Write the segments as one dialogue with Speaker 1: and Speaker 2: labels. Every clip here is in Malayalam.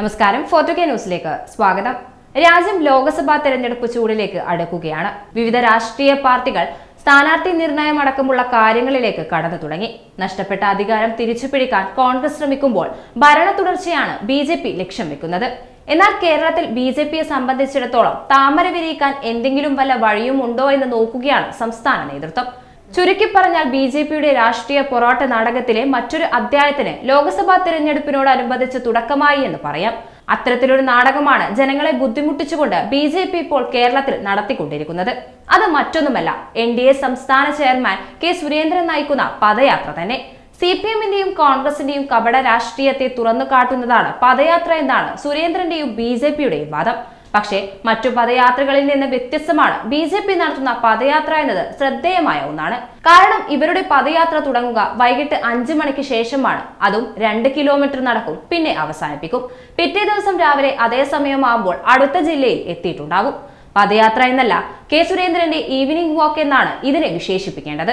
Speaker 1: നമസ്കാരം. ഫോർട്ടു കെ ന്യൂസിലേക്ക് സ്വാഗതം. രാജ്യം ലോക്സഭാ തെരഞ്ഞെടുപ്പ് ചൂടിലേക്ക് അടുക്കുകയാണ്. വിവിധ രാഷ്ട്രീയ പാർട്ടികൾ സ്ഥാനാർത്ഥി നിർണയം അടക്കമുള്ള കാര്യങ്ങളിലേക്ക് കടന്നു തുടങ്ങി. നഷ്ടപ്പെട്ട അധികാരം തിരിച്ചുപിടിക്കാൻ കോൺഗ്രസ് ശ്രമിക്കുമ്പോൾ ഭരണ തുടർച്ചയാണ് ബി ജെ പി ലക്ഷ്യം വെക്കുന്നത്. എന്നാൽ കേരളത്തിൽ ബി ജെ പിയെ സംബന്ധിച്ചിടത്തോളം താമര വിരിയിക്കാൻ എന്തെങ്കിലും വല്ല വഴിയും ഉണ്ടോ എന്ന് നോക്കുകയാണ് സംസ്ഥാന നേതൃത്വം. ചുരുക്കി പറഞ്ഞാൽ ബി ജെ പിയുടെ രാഷ്ട്രീയ പൊറോട്ട നാടകത്തിലെ മറ്റൊരു അധ്യായത്തിന് ലോക്സഭാ തിരഞ്ഞെടുപ്പിനോടനുബന്ധിച്ച് തുടക്കമായി എന്ന് പറയാം. അത്തരത്തിലൊരു നാടകമാണ് ജനങ്ങളെ ബുദ്ധിമുട്ടിച്ചുകൊണ്ട് ബി ജെ പി ഇപ്പോൾ കേരളത്തിൽ നടത്തിക്കൊണ്ടിരിക്കുന്നത്. അത് മറ്റൊന്നുമല്ല എൻ ഡി എ സംസ്ഥാന ചെയർമാൻ കെ സുരേന്ദ്രൻ നയിക്കുന്ന പദയാത്ര തന്നെ. സി പി എമ്മിന്റെയും കോൺഗ്രസിന്റെയും കപട രാഷ്ട്രീയത്തെ തുറന്നു കാട്ടുന്നതാണ് പദയാത്ര എന്നാണ് സുരേന്ദ്രന്റെയും ബി ജെ പിയുടെയും വാദം. പക്ഷേ മറ്റു പദയാത്രകളിൽ നിന്ന് വ്യത്യസ്തമാണ് ബി ജെ പി നടത്തുന്ന പദയാത്ര എന്നത് ശ്രദ്ധേയമായ ഒന്നാണ്. കാരണം ഇവരുടെ പദയാത്ര തുടങ്ങുക വൈകിട്ട് അഞ്ചു മണിക്ക് ശേഷമാണ്. അതും രണ്ട് കിലോമീറ്റർ നടക്കും പിന്നെ അവസാനിപ്പിക്കും. പിറ്റേ ദിവസം രാവിലെ അതേ സമയമാകുമ്പോൾ അടുത്ത ജില്ലയിൽ എത്തിയിട്ടുണ്ടാകും. പദയാത്ര എന്നല്ല കെ സുരേന്ദ്രന്റെ ഈവനിംഗ് വാക്ക് എന്നാണ് ഇതിനെ വിശേഷിപ്പിക്കേണ്ടത്.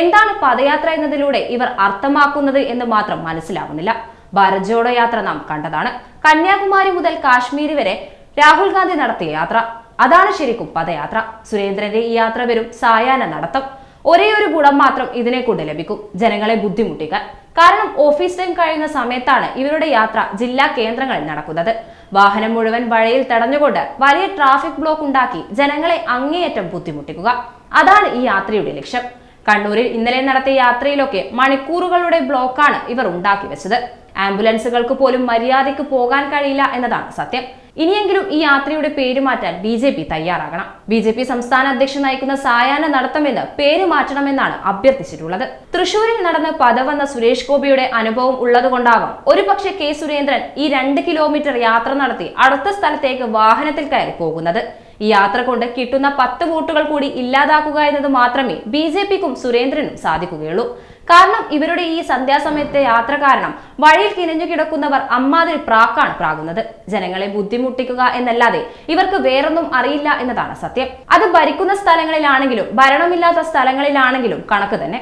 Speaker 1: എന്താണ് പദയാത്ര എന്നതിലൂടെ ഇവർ അർത്ഥമാക്കുന്നത് എന്ന് മാത്രം മനസ്സിലാവുന്നില്ല. ഭാരത് ജോഡോ യാത്ര നാം കണ്ടതാണ്. കന്യാകുമാരി മുതൽ കാശ്മീർ വരെ രാഹുൽ ഗാന്ധി നടത്തിയ യാത്ര. അതാണ് ശരിക്കും പദയാത്ര. സുരേന്ദ്രന്റെ ഈ യാത്ര വരും സായാഹ്ന നടത്തം. ഒരേ ഒരു ഗുണം മാത്രം ഇതിനെ കൊണ്ട് ലഭിക്കും. ജനങ്ങളെ ബുദ്ധിമുട്ടിക്കാൻ. കാരണം ഓഫീസ് ടൈം കഴിയുന്ന സമയത്താണ് ഇവരുടെ യാത്ര ജില്ലാ കേന്ദ്രങ്ങളിൽ നടക്കുന്നത്. വാഹനം മുഴുവൻ വഴിയിൽ തടഞ്ഞുകൊണ്ട് വലിയ ട്രാഫിക് ബ്ലോക്ക് ഉണ്ടാക്കി ജനങ്ങളെ അങ്ങേയറ്റം ബുദ്ധിമുട്ടിക്കുക. അതാണ് ഈ യാത്രയുടെ ലക്ഷ്യം. കണ്ണൂരിൽ ഇന്നലെ നടത്തിയ യാത്രയിലൊക്കെ മണിക്കൂറുകളുടെ ബ്ലോക്കാണ് ഇവർ ഉണ്ടാക്കി വെച്ചത്. ആംബുലൻസുകൾക്ക് പോലും മര്യാദയ്ക്ക് പോകാൻ കഴിയില്ല എന്നതാണ് സത്യം. ഇനിയെങ്കിലും ഈ യാത്രയുടെ പേര് മാറ്റാൻ ബി ജെ പി തയ്യാറാകണം. ബി ജെ പി സംസ്ഥാന അധ്യക്ഷൻ നയിക്കുന്ന സായാഹ്ന നടത്തമെന്ന് പേര് മാറ്റണമെന്നാണ് അഭ്യർത്ഥിച്ചിട്ടുള്ളത്. തൃശൂരിൽ നടന്ന് പദവന്ന സുരേഷ് ഗോപിയുടെ അനുഭവം ഉള്ളതുകൊണ്ടാവാം ഒരുപക്ഷെ കെ സുരേന്ദ്രൻ ഈ രണ്ട് കിലോമീറ്റർ യാത്ര നടത്തി അടുത്ത സ്ഥലത്തേക്ക് വാഹനത്തിൽ കയറി പോകുന്നത്. ഈ യാത്ര കൊണ്ട് കിട്ടുന്ന പത്ത് വോട്ടുകൾ കൂടി ഇല്ലാതാക്കുക എന്നത് മാത്രമേ ബി ജെ പിക്കും സുരേന്ദ്രനും സാധിക്കുകയുള്ളൂ. കാരണം ഇവരുടെ ഈ സന്ധ്യാസമയത്തെ യാത്ര കാരണം വഴിയിൽ കിനിഞ്ഞു കിടക്കുന്നവർ അമ്മാതിരി പ്രാക്കാണ് പ്രാകുന്നത്. ജനങ്ങളെ ബുദ്ധിമുട്ടിക്കുക എന്നല്ലാതെ ഇവർക്ക് വേറൊന്നും അറിയില്ല എന്നതാണ് സത്യം. അത് ഭരിക്കുന്ന സ്ഥലങ്ങളിലാണെങ്കിലും ഭരണമില്ലാത്ത സ്ഥലങ്ങളിലാണെങ്കിലും കണക്ക് തന്നെ.